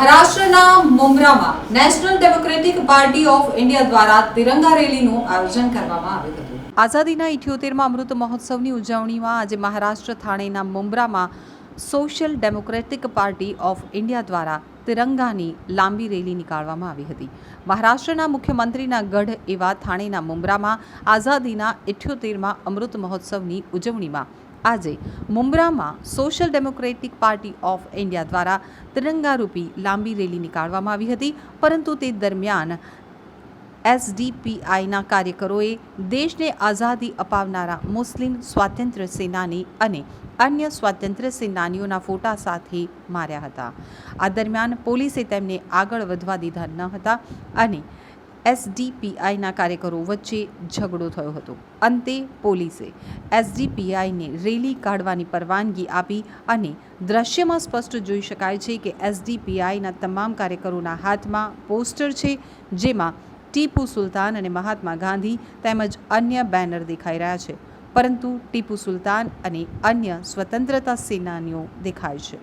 મહારાષ્ટ્રના મુમરામાં national democratic party of India દ્વારા તિરંગા રેલીનું આયોજન કરવામાં આવ્યું હતું. આઝાદીના ઇઠ્યોતેરમાં અમૃત મહોત્સવની ઉજવણીમાં આજે મહારાષ્ટ્ર થાણેના મુમરામાં social democratic party of India દ્વારા તિરંગાની લાંબી રેલી નીકાળવામાં આવી હતી. મહારાષ્ટ્રના મુખ્યમંત્રીના ગઢ એવા થાણેના મુમરામાં આઝાદીના ઇઠ્યોતેરમાં અમૃત મહોત્સવની ઉજવણીમાં આજે મુંબ્રામાં social democratic party of India દ્વારા તિરંગારૂપી લાંબી રેલી નીકાળવામાં આવી હતી, પરંતુ તે દરમિયાન એસડીપીઆઈના કાર્યકરોએ દેશને આઝાદી અપાવનારા મુસ્લિમ સ્વાતંત્ર્ય સેનાની અને અન્ય સ્વાતંત્ર્ય સેનાનીઓના ફોટા સાથે માર્યા હતા. આ દરમિયાન પોલીસે તેમને આગળ વધવા દીધા ન હતા અને એસડીપીઆઈના કાર્યકરો વચ્ચે ઝઘડો થયો હતો. અંતે પોલીસે એસડીપીઆઈને રેલી કાઢવાની પરવાનગી આપી અને દ્રશ્યમાં સ્પષ્ટ જોઈ શકાય છે કે એસડીપીઆઈના તમામ કાર્યકરોના હાથમાં પોસ્ટર છે, જેમાં ટીપુ સુલતાન અને મહાત્મા ગાંધી તેમજ અન્ય બેનર દેખાઈ રહ્યા છે. પરંતુ ટીપુ સુલતાન અને અન્ય સ્વતંત્રતા સેનાનીઓ દેખાય છે.